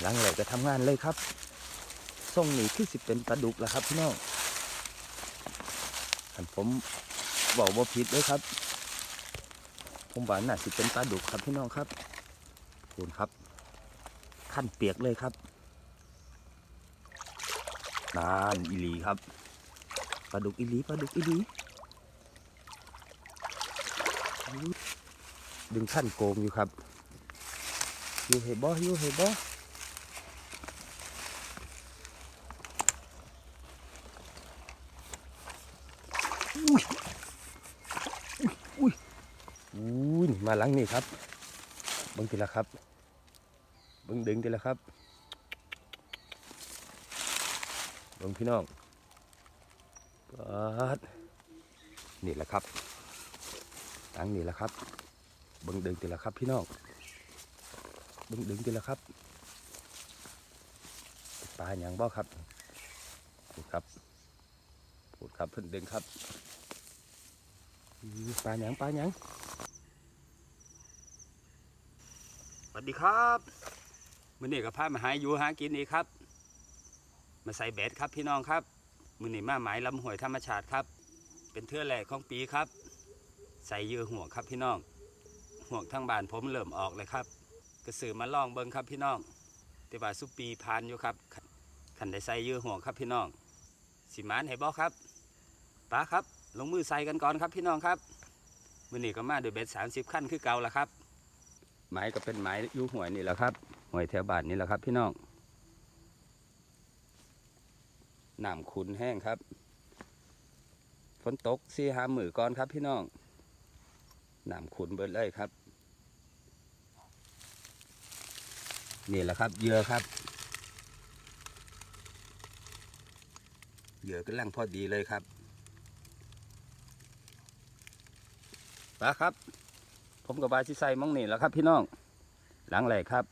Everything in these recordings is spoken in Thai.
หลังแหลกก็ทำงานเลยครับส่งหนี่คือสิเป็นปลาดุกแหละครับพี่น้องอันผมบอกว่าผิดเลยครับ ผมว่าน่าสิเป็นปลาดุกครับพี่น้องครับคุณครับ ขั้นเปียกเลยครับนานอีลีครับปลาดุกอีลีปลาดุกอีลีดึงขั้นโกงอยู่ครับอยู่เห็บ่อยู่เห็บ่ อุ้ยอุ้ยอุ้ยมาหลังนี่ครับเบิ้งทีละครับเบิ้งดึงทีละครับเบิ้งพี่น้องปิดนี่แหละครับหลังนี่แหละครับเบิ้งดึงทีละครับพี่น้องเบิ้งดึงทีละครับปลาอย่างบ่ครับพูดครับพูดครับเพิ่นดึงครับ ปลาหยังปลาหยังสวัสดีครับมือนี้ก็พามาหาอยู่หากินอีกครับ มาใส่เบ็ดครับพี่น้องครับมือนี้มาหมายลำห้วยธรรมชาติครับ เป็นเทือแรกของปีครับ ใส่เยื่อห่วงครับพี่น้องห่วงทั้งบานผมเริ่มออกเลยครับกระสือมาล่องเบิ่งครับพี่น้องแต่ว่าสุปีพานอยู่ครับขันได้ใส่เยื่อห่วงครับพี่น้องสิมานให้บอกครับป้าครับ ลงมือใส่กันก่อนครับพี่น้องครับมือนี้ก็มาโดยเบ็ดสามสิบขั้นคือเก่าละครับไม้ก็เป็นไม้ยูหวยนี่แหละครับหวยแถวบ้านนี่แหละครับพี่น้องน้ำขุนแห้งครับฝนตกสี่หามือก่อนครับพี่น้องน้ำขุนเบิดเลยครับ นี่แหละครับเหยื่อครับเหยื่อกำลังพอดีเลยครับ ปลาครับ ผมกับบาชิไซมองนี่แล้วครับ พี่น้อง หลังแหลกครับ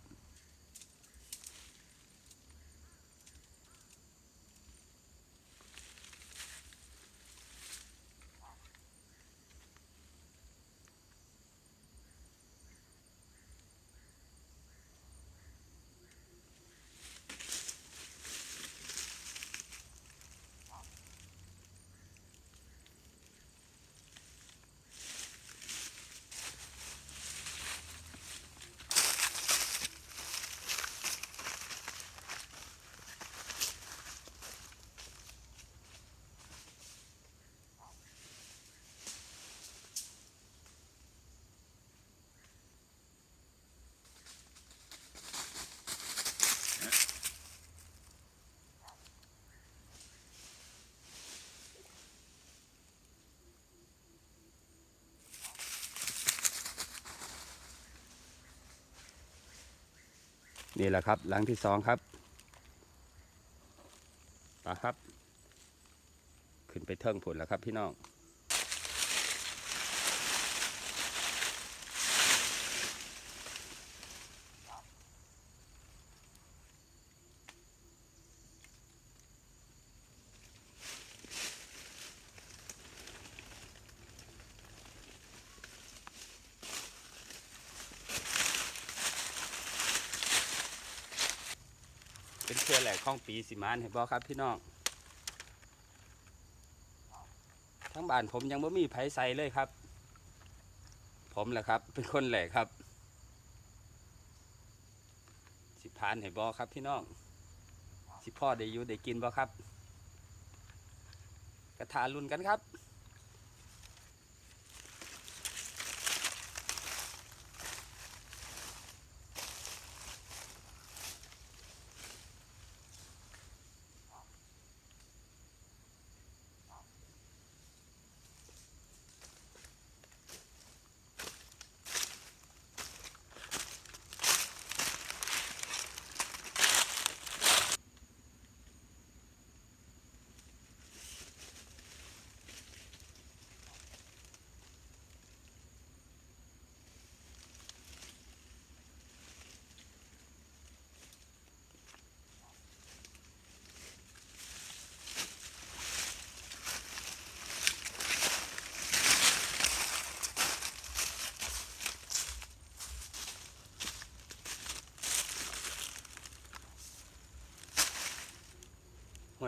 นี่แหละครับหลังที่สองครับปลาครับ ขึ้นไปเทิงผลแล้วครับพี่น้อง เป็นเครือแหลกของปีสิมานเห็นบ่ครับพี่น้องทั้งบ้านผมยังไม่มีไผใส่เลยครับ ผมแหละครับ เป็นคนแหลกครับ สิพานเห็นบ่ครับพี่น้องสิพ่อได้อยู่ได้กินบ่ครับกระทารุนกันครับ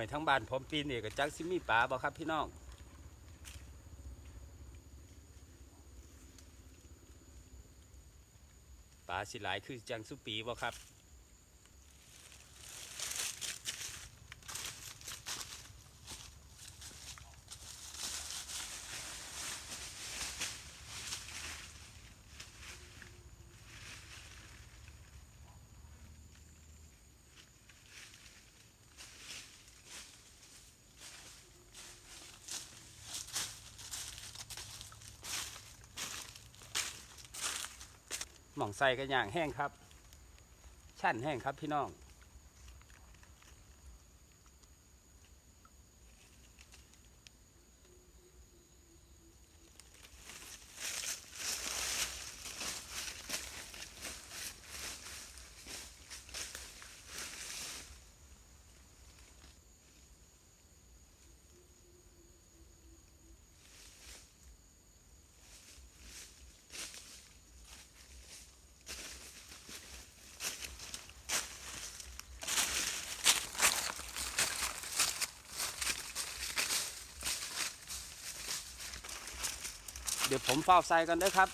วยทั้งบ้านผมปีนี่ก็จักซิมีป่าบ่ครับพี่น้องป่าสิหลายคือจังสุปีบ่ครับ หม่องใส่กันอย่างแห้งครับ ชั่นแห้งครับพี่น้อง เดี๋ยวผมเฝ้าใส่กันด้อครับ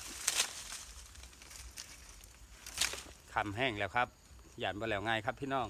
คำแห้งแล้วครับหยานไปแล้วง่ายครับพี่น้อง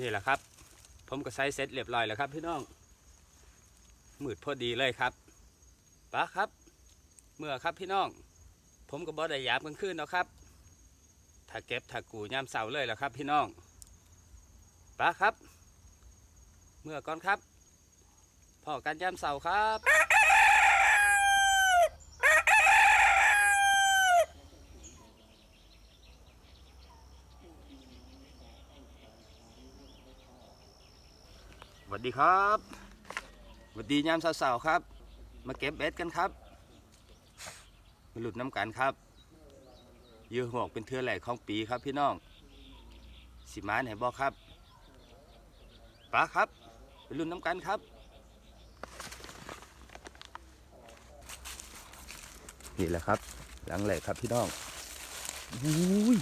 นี่แหละครับ ผมก็ใส่เสร็จเรียบร้อยแล้วครับพี่น้องมืดพอดีเลยครับป้าครับ เมื่อครับพี่น้อง ผมก็บ่ได้ยาบกลางคืนเนาะครับ ถ้าเก็บถ้ากูยามเสาเลยแหละครับ พี่น้องป้าครับ เมื่อก่อนครับพ่อกันยามเสาครับ วัสดีครับสวัสดียามสาวๆครับ มาเก็บเบ็ดกันครับมาหลุดน้ำกันครับยือหวกเป็นเทือแหลกของปีครับพี่น้องสิมานไหนบอกครับป้าครับไปรุ่นน้ำกันครับ นี่แหละครับ หลังแหลกครับพี่น้องอุ้ย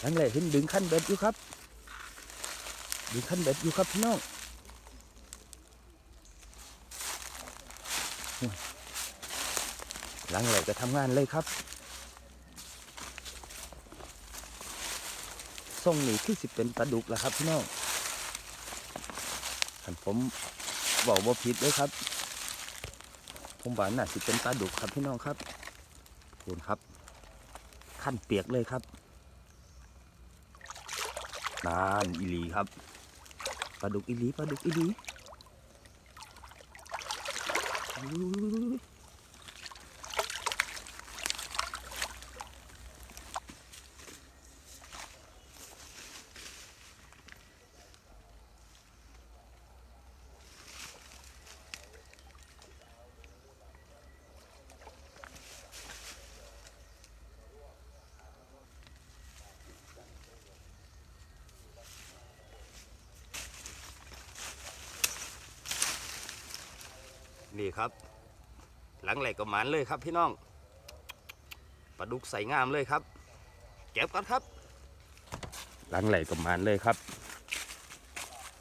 หลังแหลกเห็นดึงขั้นเบ็ดอยู่ครับดึงขั้นเบ็ดอยู่ครับพี่น้องอุ้ย หลังแหลกจะทำงานเลยครับส่งนี่ที่สิเป็นปลาดุกแล้วครับพี่น้องคันผมบอกว่าผิดเลยครับ ผมว่าน่าสิเป็นปลาดุกครับพี่น้องครับคูณครับ ขั้นเปียกเลยครับนานอีลีครับปลาดุกอีลีปลาดุกอีลี นี่ครับ หลังแหลกก็หมันเลยครับพี่น้องปลาดุกใส่งามเลยครับเก็บกันครับ หลังแหลกก็หมันเลยครับ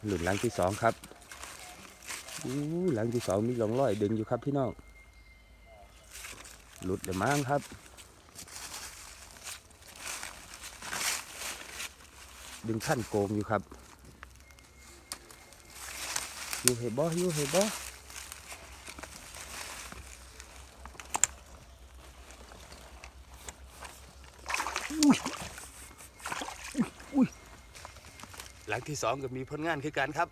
หลุดหลังที่สองครับอู้หลังที่สองมีหลงร้อยดึงอยู่ครับพี่น้องหลุดเลยมั้งครับดึงขั้นโกงอยู่ครับ อยู่เห็บ่อยู่เห็บ่อุ้ยอุ้ย หลังที่สองก็มีผลงานคือกันครับ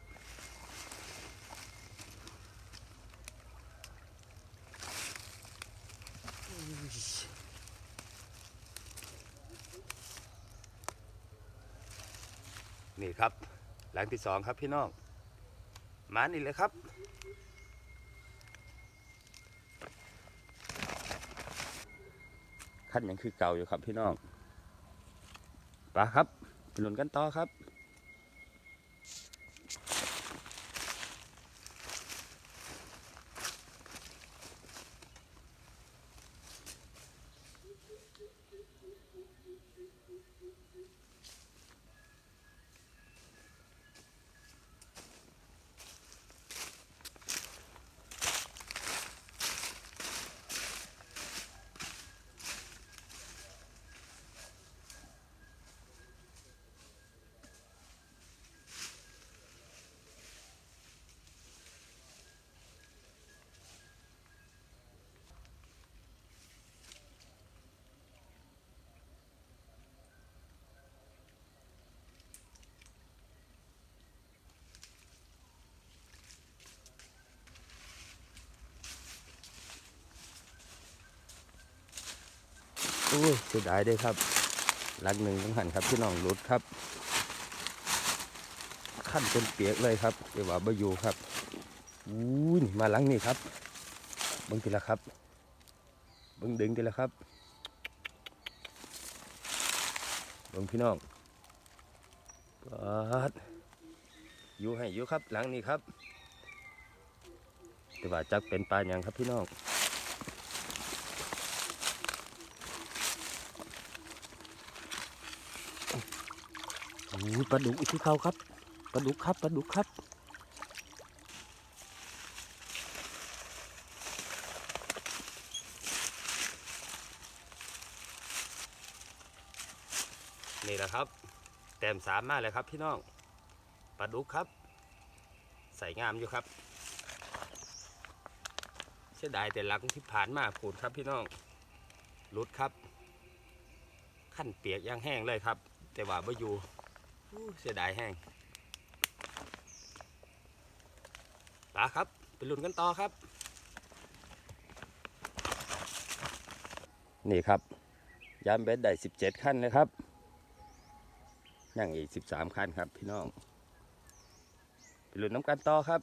นี่ครับ หลังที่สองครับพี่น้องมานี่เลยครับขั้นยังคือเก่าอยู่ครับพี่น้องไปะครับไปลุ้นกันต่อครับ อุ้ยเสียดายด้วยครับหลักหนึ่งต้องหันครับพี่น้องรุดครับ ขั้นจนเปียกเลยครับเดี๋ยวว่าบอยู่ครับอู้ยมาหลังนี่ครับเบิ้งทีละครับเบิ้งดึงทีละครับเบิ้งพี่น้องปัดอยู่ให้อยู่ครับหลังนี้ครับแต่ว่าจักเป็นปลาอย่างครับพี่น้อง โอ้ปลาดุกอีกที่เขาครับปลาดุกครับปลาดุกครับนี่แหละครับ แต้มสามมาเลยครับพี่น้องปลาดุกครับ ใส่งามอยู่ครับเสียดายแต่หลังที่ผ่านมาขูดครับพี่น้องรุดครับ ขั้นเปียกย่างแห้งเลยครับ แต่ว่าไม่อยู่ เสียดายแห้งปลาครับ ไปลุ้นกันต่อครับ นี่ครับ ยามเบ็ดได้สิบเจ็ดขั้นนะครับยังอีกสิบสามขั้นครับพี่น้อง ไปลุ้นน้ำกันต่อครับ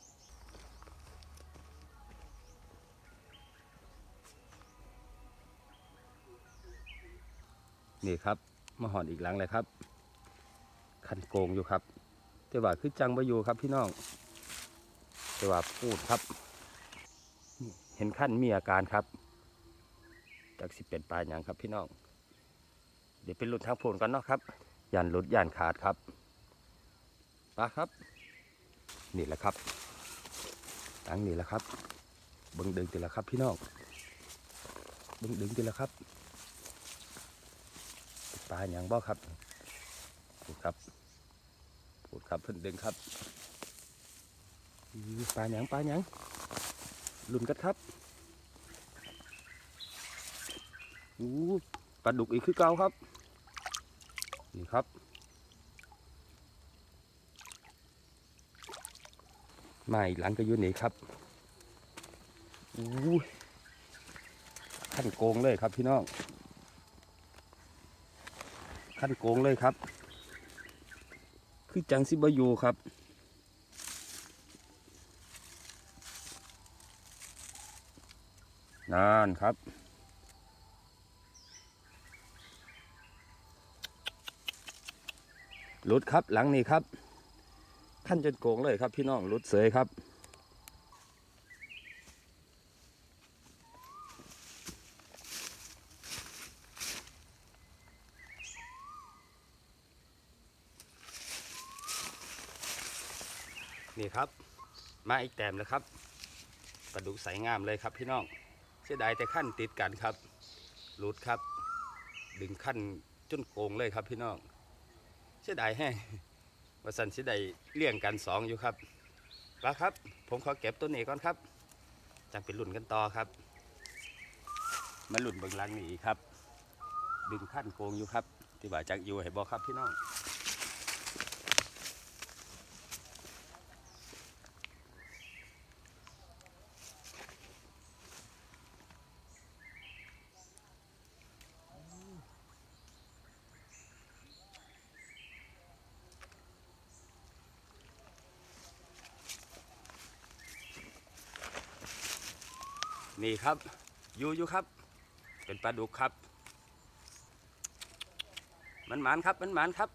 นี่ครับมาหอนอีกหลังเลยครับ คันโกงอยู่ครับแต่ว่าคือจังไปอยู่ครับพี่น้องแต่ว่าพูดครับ เห็นขั้นมีอาการครับจากสิเป็นปลายอย่างครับพี่น้อง เดี๋ยวไปหลุดทางโผลกันเนาะครับยันหลุดยันขาดครับปลาครับ นี่แหละครับตั้งนี่แหละครับเบิ้งดึงตีละครับพี่น้องเบิ้งดึงตีละครับปลาอย่างบ่ครับพูครับ พูดครับเพิ่นดึงครับปลาหยังปลาหยังลุนกันครับอู้ปลาดุกอีกคือเก่าครับนี่ครับมาอีกหลังก็อยู่นี่ครับอู้ขั้นโกงเลยครับพี่น้องขั้นโกงเลยครับ คือจังสิบอยู่ครับ นานครับรุดครับหลังนี้ครับ ขั้นจนโกงเลยครับพี่น้องรุดเสยครับ นี่ครับ มาอีกแต้มแล้วครับปลาดุกใสงามเลยครับพี่น้องสียดายแต่ขั้นติดกันครับหลุดครับ ดึงขั้นจนโกงเลยครับพี่น้องเสียดายแห้ว่าสันเสียดายเลี่ยงกันสองอยู่ครับปลาครับ ผมขอเก็บตัวนี้ก่อนครับจังเป็นหลุ่นกันต่อครับ มาหลุ่นเบิ่งหลังนี่ครับ ดึงขั้นโกงอยู่ครับที่ว่าจักอยู่ให้บอกครับพี่น้อง นี่ครับอยู่อยู่ครับ เป็นปลาดุกครับ มันหมานครับ มันหมานครับ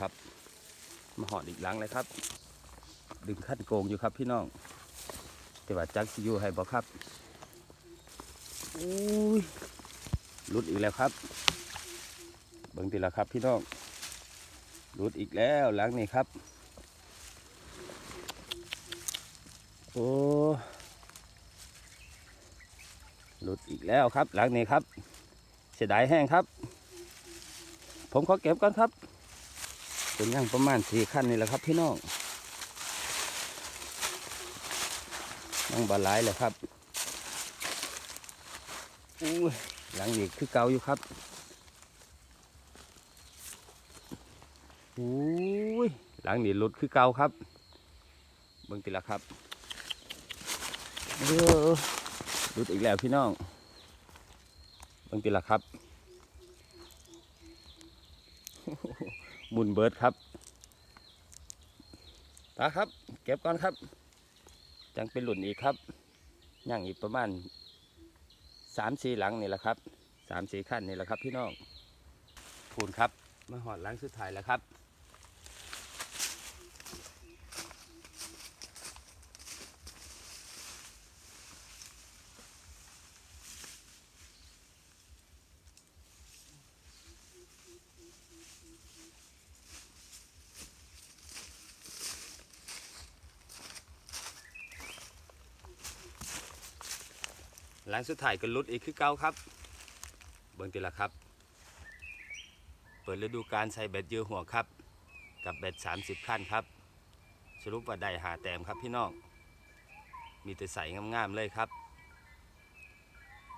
ครับ มาหอดอีกหลังเลยครับ ดึงขั้นโกงอยู่ครับพี่น้อง แต่ว่าจักสิอยูให้บอกครับอุ้ยหลุดอีกแล้วครับเบิ่งทีละครับพี่น้องหลุดอีกแล้วหลังนี้ครับ โอ้หลุดอีกแล้วครับ หลังนี้ครับ เสียดายแห้งครับ ผมขอเก็บก่อนครับ เป็นย่างประมาณสี่ขั้นนี่แหละครับ พี่น้องยังบาลายเลยครับอู้หลังนี้คือเก่าอยู่ครับอู้ยหลังนี้หลุดคือเก่าครับ เบิ่งติละครับเออหลุดอีกแล้วพี่น้องเบิ่งติละครับ มุนเบิร์ดครับตาครับ เก็บก่อนครับ จังเป็นหลุนอีกครับย่างอีกประมาณสามสี่หลังนี่แหละครับสามสี่ขั้นนี่แหละครับ พี่น้องพูนครับ มาหอดหลังสุดท้ายแล้วครับ หลังสุดท้ายก็ลุดอีกคือเก่าครับ เบิ่งติละครับ เปิดฤดูกาลใส่เบ็ดเยอะหัวครับ กับเบ็ด30 ขั้นครับ สรุปว่าได้หาแต้มครับพี่น้อง มีแต่ใส่งามๆเลยครับ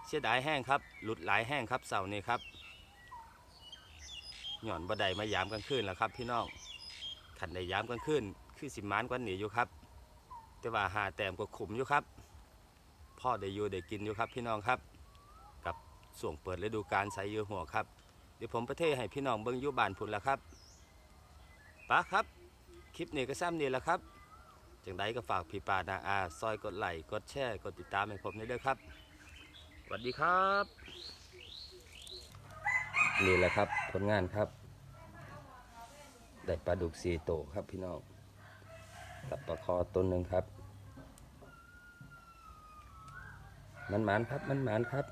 เสียดายแห้งครับ หลุดหลายแห้งครับเสาร์นี้ครับหย่อนบ่ได้มายามกลางคืนแล้วครับ พี่น้องขันได้ยามกลางคืนคือสิมานกว่าหนีอยู่ครับ แต่ว่าหาแต้มก็ขุมอยู่ครับ พ่อได้อยู่ได้กินอยู่ครับพี่น้องครับกับส่วงเปิดฤดูกาลใส่ยือหัวครับเดี๋ยวผมประเทศให้พี่น้องเบิ้งยู่บ้านพุ่นแล้วครับป้าครับ คลิปนี้ก็ซ้ำนี่แหละครับจังใดก็ฝากพี่ปานาอา ซอยกดไลค์กดแชร์กดติดตามให้ผมด้วยครับสวัสดีครับ นี่แหละครับผลงานครับ ได้ปลาดุกสีโตครับพี่น้องกับปลาคอต้นหนึ่งครับ มันหมานครับ มันหมานครับ